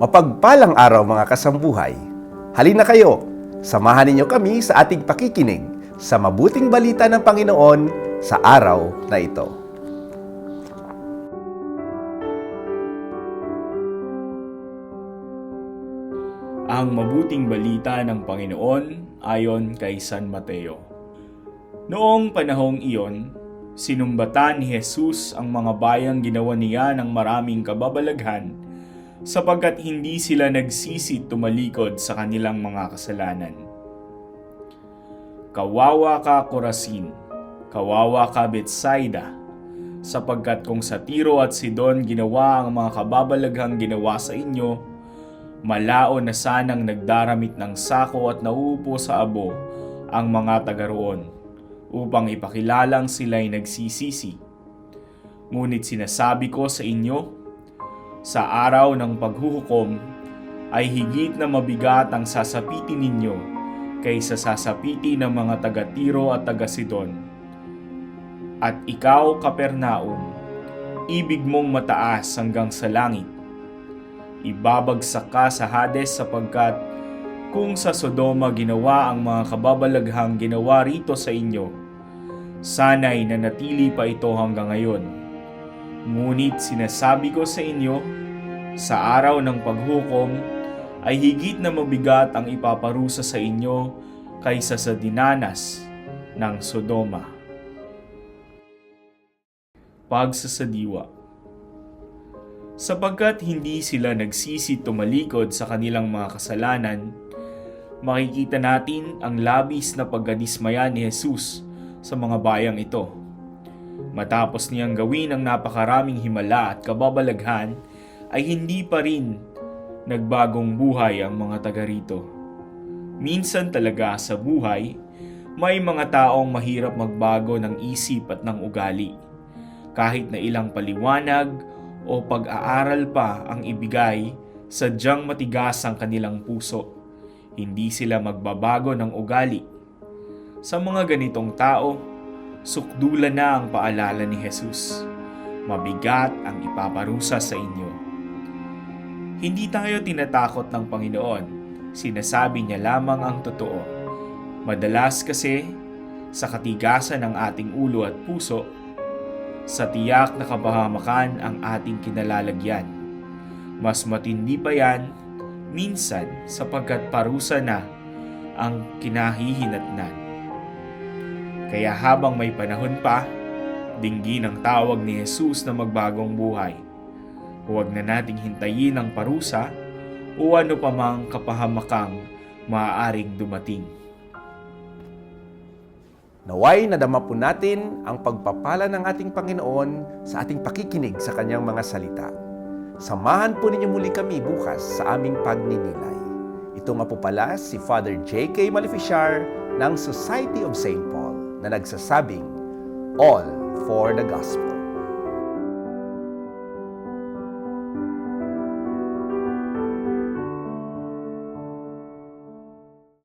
Mapagpalang araw mga kasambuhay. Halina kayo, samahan ninyo kami sa ating pakikinig sa mabuting balita ng Panginoon sa araw na ito. Ang mabuting balita ng Panginoon ayon kay San Mateo. Noong panahong iyon, sinumbatan ni Jesus ang mga bayang ginawa niya ng maraming kababalaghan sapagkat hindi sila nagsisi tumalikod sa kanilang mga kasalanan. Kawawa ka Corazin, kawawa ka Bethsaida, sapagkat kung sa Tiro at Sidon ginawa ang mga kababalaghang ginawa sa inyo, malao na sanang nagdaramit ng sako at nauupo sa abo ang mga taga roon upang ipakilalang sila'y nagsisisi. Ngunit sinasabi ko sa inyo, sa araw ng paghuhukom ay higit na mabigat ang sasapitin ninyo kaysa sasapiti ng mga taga Tiro at taga Sidon. At ikaw, Kapernaum, ibig mong mataas hanggang sa langit ibabagsak ka sa Hades sapagkat kung sa Sodoma ginawa ang mga kababalaghang ginawa rito sa inyo, sana'y nanatili pa ito hanggang ngayon. Ngunit sinasabi ko sa inyo, sa araw ng paghukom ay higit na mabigat ang ipaparusa sa inyo kaysa sa dinanas ng Sodoma. Pagsasadiwa sapagkat hindi sila nagsisi tumalikod sa kanilang mga kasalanan, makikita natin ang labis na pagkadismaya ni Jesus sa mga bayang ito. Matapos niyang gawin ang napakaraming himala at kababalaghan, ay hindi pa rin nagbagong buhay ang mga taga rito. Minsan talaga sa buhay, may mga taong mahirap magbago ng isip at ng ugali. Kahit na ilang paliwanag o pag-aaral pa ang ibigay, sadyang matigas ang kanilang puso. Hindi sila magbabago ng ugali. Sa mga ganitong tao, sukdula na ang paalala ni Jesus. Mabigat ang ipaparusa sa inyo. Hindi tayo tinatakot ng Panginoon. Sinasabi niya lamang ang totoo. Madalas kasi, sa katigasan ng ating ulo at puso, sa tiyak na kabahamakan ang ating kinalalagyan. Mas matindi pa yan, minsan sapagkat parusa na ang kinahihinatnan. Kaya habang may panahon pa, dinggin ang tawag ni Jesus na magbagong buhay. Huwag na nating hintayin ang parusa o ano pa mang kapahamakang maaaring dumating. Naway nadama po natin ang pagpapala ng ating Panginoon sa ating pakikinig sa kanyang mga salita. Samahan po ninyo muli kami bukas sa aming pagninilay. Ito nga po pala si Father J.K. Maleficiar ng Society of St. Paul na nagsasabing, All for the Gospel.